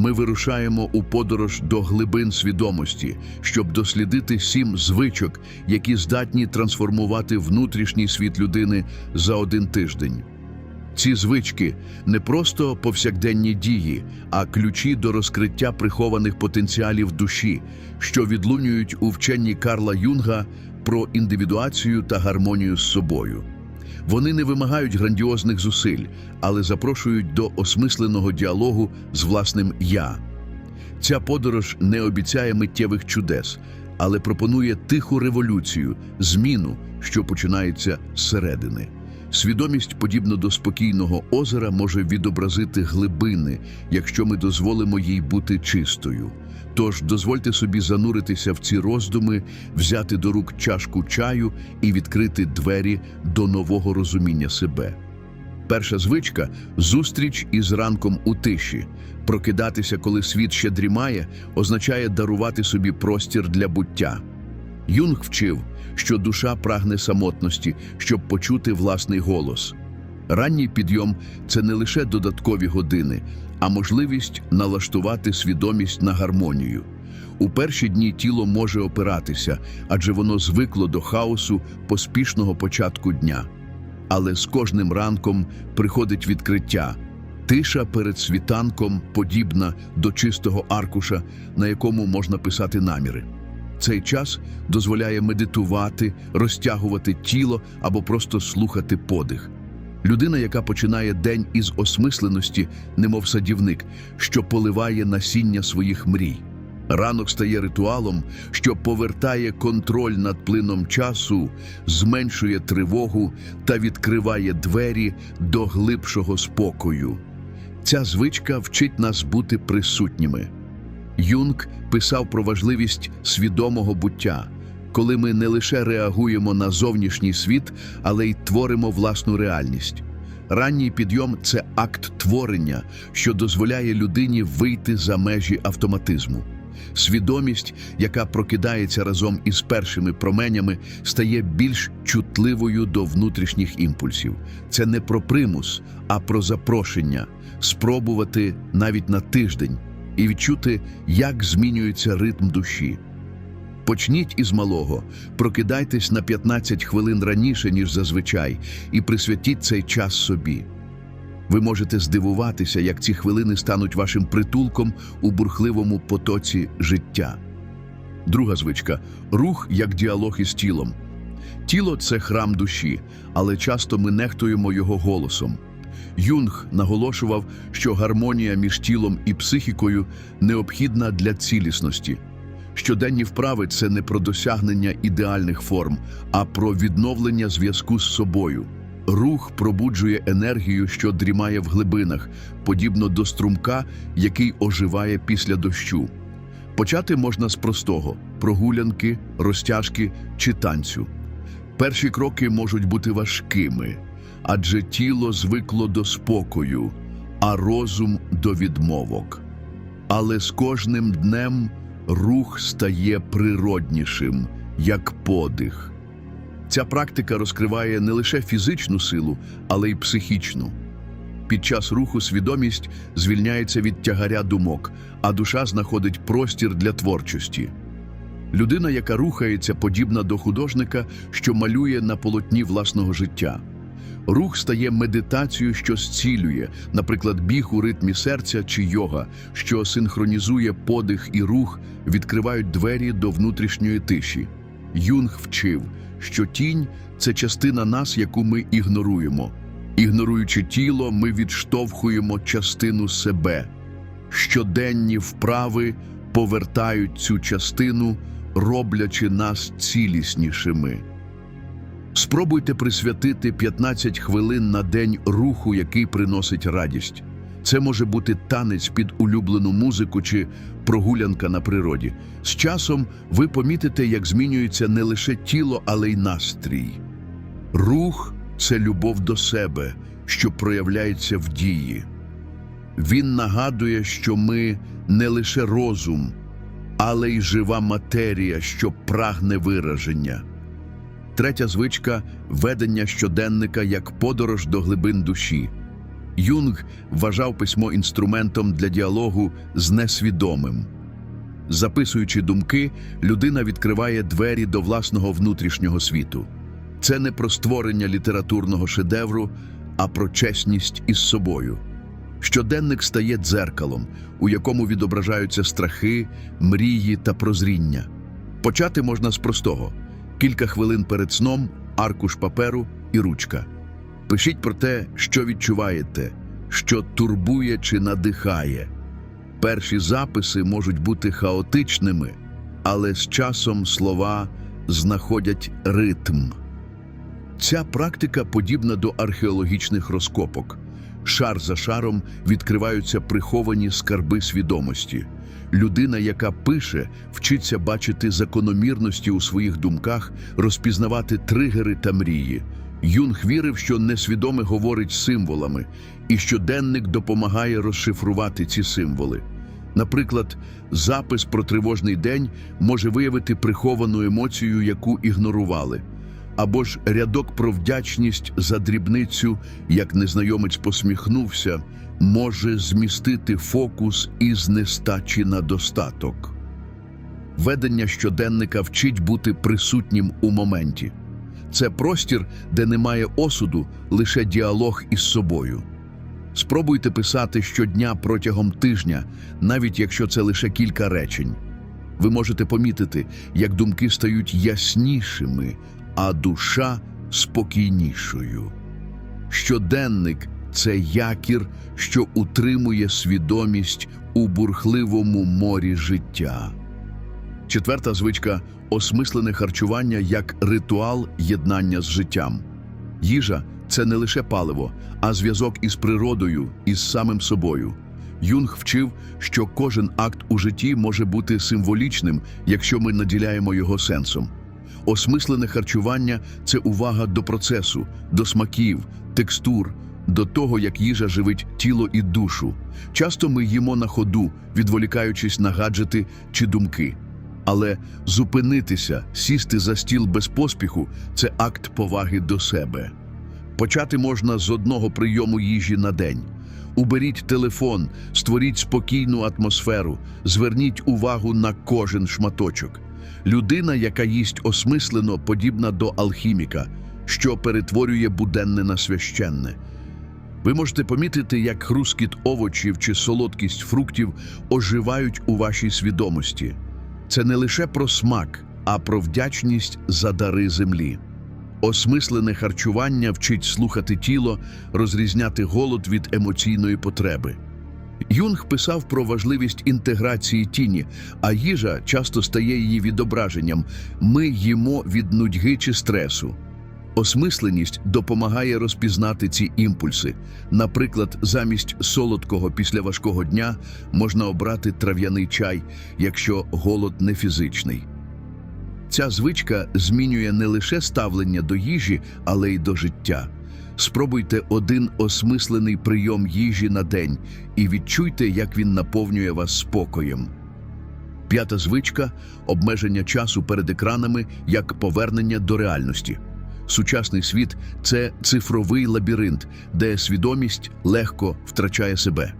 ми вирушаємо у подорож до глибин свідомості, щоб дослідити сім звичок, які здатні трансформувати внутрішній світ людини за один тиждень. Ці звички не просто повсякденні дії, а ключі до розкриття прихованих потенціалів душі, що відлунюють у вченні Карла Юнга про індивідуацію та гармонію з собою. Вони не вимагають грандіозних зусиль, але запрошують до осмисленого діалогу з власним я. Ця подорож не обіцяє миттєвих чудес, але пропонує тиху революцію, зміну, що починається зсередини. Свідомість, подібно до спокійного озера, може відобразити глибини, якщо ми дозволимо їй бути чистою. Тож дозвольте собі зануритися в ці роздуми, взяти до рук чашку чаю і відкрити двері до нового розуміння себе. Перша звичка зустріч із ранком у тиші. Прокидатися, коли світ ще дрімає, означає дарувати собі простір для буття. Юнг вчив, що душа прагне самотності, щоб почути власний голос. Ранній підйом це не лише додаткові години, а можливість налаштувати свідомість на гармонію. У перші дні тіло може опиратися, адже воно звикло до хаосу поспішного початку дня. Але з кожним ранком приходить відкриття. Тиша перед світанком подібна до чистого аркуша, на якому можна писати наміри. Цей час дозволяє медитувати, розтягувати тіло або просто слухати подих. Людина, яка починає день із осмисленості, немов садівник, що поливає насіння своїх мрій. Ранок стає ритуалом, що повертає контроль над плином часу, зменшує тривогу та відкриває двері до глибшого спокою. Ця звичка вчить нас бути присутніми. Юнг писав про важливість свідомого буття, коли ми не лише реагуємо на зовнішній світ, але й творимо власну реальність. Ранній підйом це акт творення, що дозволяє людині вийти за межі автоматизму. Свідомість, яка прокидається разом із першими променями, стає більш чутливою до внутрішніх імпульсів. Це не про примус, а про запрошення спробувати навіть на тиждень і відчути, як змінюється ритм душі. Почніть із малого, прокидайтесь на 15 хвилин раніше, ніж зазвичай, і присвятіть цей час собі. Ви можете здивуватися, як ці хвилини стануть вашим притулком у бурхливому потоці життя. Друга звичка рух як діалог із тілом. Тіло це храм душі, але часто ми нехтуємо його голосом. Юнг наголошував, що гармонія між тілом і психікою необхідна для цілісності. Щоденні вправи це не про досягнення ідеальних форм, а про відновлення зв'язку з собою. Рух пробуджує енергію, що дрімає в глибинах, подібно до струмка, який оживає після дощу. Почати можна з простого прогулянки, розтяжки чи танцю. Перші кроки можуть бути важкими, адже тіло звикло до спокою, а розум до відмовок. Але з кожним днем рух стає природнішим, як подих. Ця практика розкриває не лише фізичну силу, але й психічну. Під час руху свідомість звільняється від тягаря думок, а душа знаходить простір для творчості. Людина, яка рухається, подібна до художника, що малює на полотні власного життя. Рух стає медитацією, що зцілює, наприклад, біг у ритмі серця чи йога, що синхронізує подих і рух, відкривають двері до внутрішньої тиші. Юнг вчив, що тінь це частина нас, яку ми ігноруємо. Ігноруючи тіло, ми відштовхуємо частину себе. Щоденні вправи повертають цю частину, роблячи нас ціліснішими. Спробуйте присвятити 15 хвилин на день руху, який приносить радість. Це може бути танець під улюблену музику чи прогулянка на природі. З часом ви помітите, як змінюється не лише тіло, але й настрій. Рух це любов до себе, що проявляється в дії. Він нагадує, що ми не лише розум, але й жива матерія, що прагне вираження. Третя звичка ведення щоденника як подорож до глибин душі. Юнг вважав письмо інструментом для діалогу з несвідомим. Записуючи думки, людина відкриває двері до власного внутрішнього світу. Це не про створення літературного шедевру, а про чесність із собою. Щоденник стає дзеркалом, у якому відображаються страхи, мрії та прозріння. Почати можна з простого: кілька хвилин перед сном, аркуш паперу і ручка. Пишіть про те, що відчуваєте, що турбує чи надихає. Перші записи можуть бути хаотичними, але з часом слова знаходять ритм. Ця практика подібна до археологічних розкопок. Шар за шаром відкриваються приховані скарби свідомості. Людина, яка пише, вчиться бачити закономірності у своїх думках, розпізнавати тригери та мрії. Юнг вірив, що несвідоме говорить символами, і щоденник допомагає розшифрувати ці символи. Наприклад, запис про тривожний день може виявити приховану емоцію, яку ігнорували. Або ж рядок про вдячність за дрібницю, як незнайомець посміхнувся, може змістити фокус із нестачі на достаток. Ведення щоденника вчить бути присутнім у моменті. Це простір, де немає осуду, лише діалог із собою. Спробуйте писати щодня протягом тижня, навіть якщо це лише кілька речень. Ви можете помітити, як думки стають яснішими, а душа спокійнішою. Щоденник це якір, що утримує свідомість у бурхливому морі життя. Четверта звичка осмислене харчування як ритуал єднання з життям. Їжа це не лише паливо, а зв'язок із природою, із самим собою. Юнг вчив, що кожен акт у житті може бути символічним, якщо ми наділяємо його сенсом. Осмислене харчування це увага до процесу, до смаків, текстур, до того, як їжа живить тіло і душу. Часто ми їмо на ходу, відволікаючись на гаджети чи думки. Але зупинитися, сісти за стіл без поспіху це акт поваги до себе. Почати можна з одного прийому їжі на день. Уберіть телефон, створіть спокійну атмосферу, зверніть увагу на кожен шматочок. Людина, яка їсть осмислено, подібна до алхіміка, що перетворює буденне на священне. Ви можете помітити, як хрускіт овочів чи солодкість фруктів оживають у вашій свідомості. Це не лише про смак, а про вдячність за дари землі. Осмислене харчування вчить слухати тіло, розрізняти голод від емоційної потреби. Юнг писав про важливість інтеграції тіні, а їжа часто стає її відображенням. Ми їмо від нудьги чи стресу. Осмисленість допомагає розпізнати ці імпульси. Наприклад, замість солодкого після важкого дня можна обрати трав'яний чай, якщо голод не фізичний. Ця звичка змінює не лише ставлення до їжі, але й до життя. Спробуйте один осмислений прийом їжі на день і відчуйте, як він наповнює вас спокоєм. П'ята звичка обмеження часу перед екранами як повернення до реальності. Сучасний світ це цифровий лабіринт, де свідомість легко втрачає себе.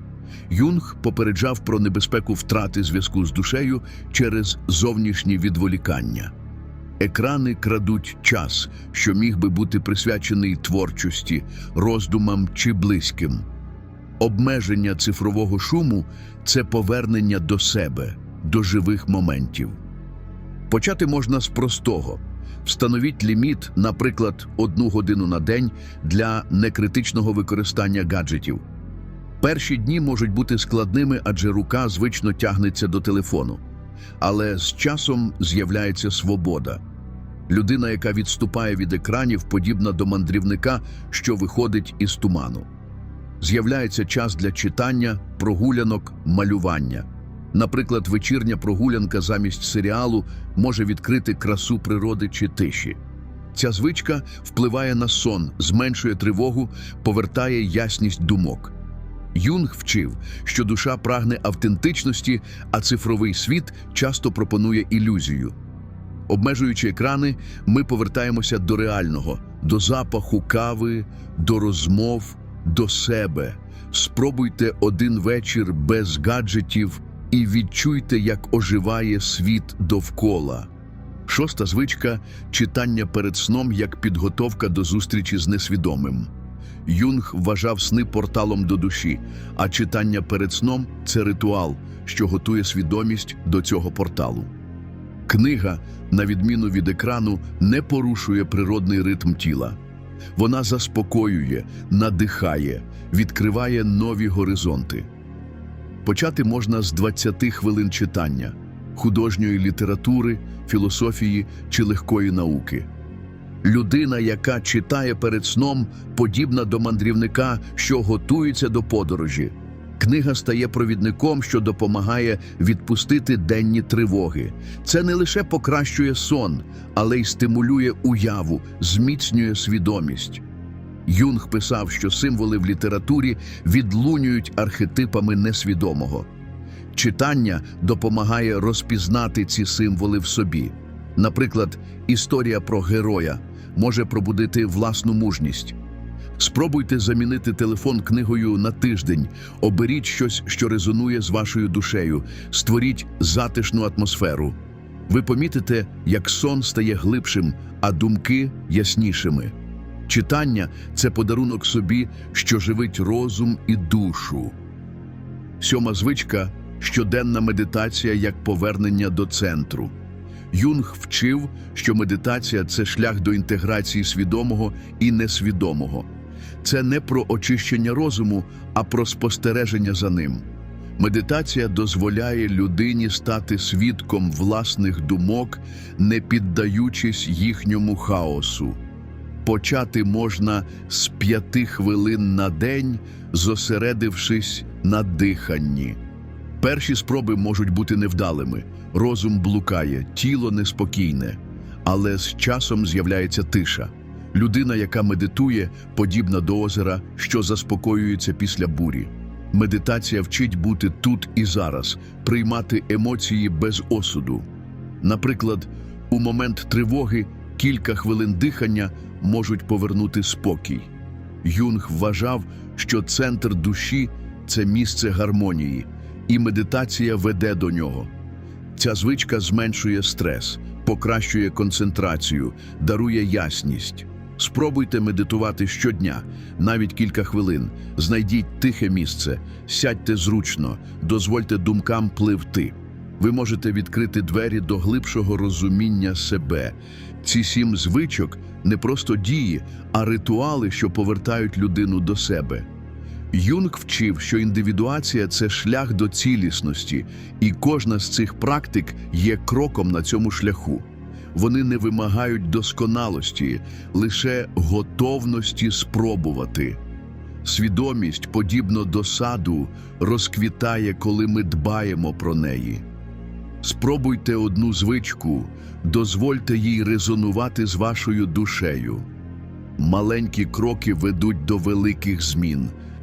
Юнг попереджав про небезпеку втрати зв'язку з душею через зовнішні відволікання. Екрани крадуть час, що міг би бути присвячений творчості, роздумам чи близьким. Обмеження цифрового шуму це повернення до себе, до живих моментів. Почати можна з простого. Встановіть ліміт, наприклад, одну годину на день для некритичного використання гаджетів. Перші дні можуть бути складними, адже рука звично тягнеться до телефону. Але з часом з'являється свобода. Людина, яка відступає від екранів, подібна до мандрівника, що виходить із туману. З'являється час для читання, прогулянок, малювання. Наприклад, вечірня прогулянка замість серіалу може відкрити красу природи чи тиші. Ця звичка впливає на сон, зменшує тривогу, повертає ясність думок. Юнг вчив, що душа прагне автентичності, а цифровий світ часто пропонує ілюзію. Обмежуючи екрани, ми повертаємося до реального, до запаху кави, до розмов, до себе. Спробуйте один вечір без гаджетів і відчуйте, як оживає світ довкола. Шоста звичка читання перед сном як підготовка до зустрічі з несвідомим. Юнг вважав сни порталом до душі, а читання перед сном це ритуал, що готує свідомість до цього порталу. Книга, на відміну від екрану, не порушує природний ритм тіла. Вона заспокоює, надихає, відкриває нові горизонти. Почати можна з 20 хвилин читання, художньої літератури, філософії чи легкої науки. Людина, яка читає перед сном, подібна до мандрівника, що готується до подорожі. Книга стає провідником, що допомагає відпустити денні тривоги. Це не лише покращує сон, але й стимулює уяву, зміцнює свідомість. Юнг писав, що символи в літературі відлунюють архетипами несвідомого. Читання допомагає розпізнати ці символи в собі. Наприклад, історія про героя може пробудити власну мужність. Спробуйте замінити телефон книгою на тиждень, оберіть щось, що резонує з вашою душею, створіть затишну атмосферу. Ви помітите, як сон стає глибшим, а думки яснішими. Читання це подарунок собі, що живить розум і душу. Сьома звичка щоденна медитація як повернення до центру. Юнг вчив, що медитація це шлях до інтеграції свідомого і несвідомого. Це не про очищення розуму, а про спостереження за ним. Медитація дозволяє людині стати свідком власних думок, не піддаючись їхньому хаосу. Почати можна з п'яти хвилин на день, зосередившись на диханні. Перші спроби можуть бути невдалими, розум блукає, тіло неспокійне, але з часом з'являється тиша. Людина, яка медитує, подібна до озера, що заспокоюється після бурі. Медитація вчить бути тут і зараз, приймати емоції без осуду. Наприклад, у момент тривоги кілька хвилин дихання можуть повернути спокій. Юнг вважав, що центр душі це місце гармонії, і медитація веде до нього. Ця звичка зменшує стрес, покращує концентрацію, дарує ясність. Спробуйте медитувати щодня, навіть кілька хвилин. Знайдіть тихе місце, сядьте зручно, дозвольте думкам пливти. Ви можете відкрити двері до глибшого розуміння себе. Ці сім звичок не просто дії, а ритуали, що повертають людину до себе. Юнг вчив, що індивідуація це шлях до цілісності, і кожна з цих практик є кроком на цьому шляху. Вони не вимагають досконалості, лише готовності спробувати. Свідомість, подібно до саду, розквітає, коли ми дбаємо про неї. Спробуйте одну звичку, дозвольте їй резонувати з вашою душею. Маленькі кроки ведуть до великих змін –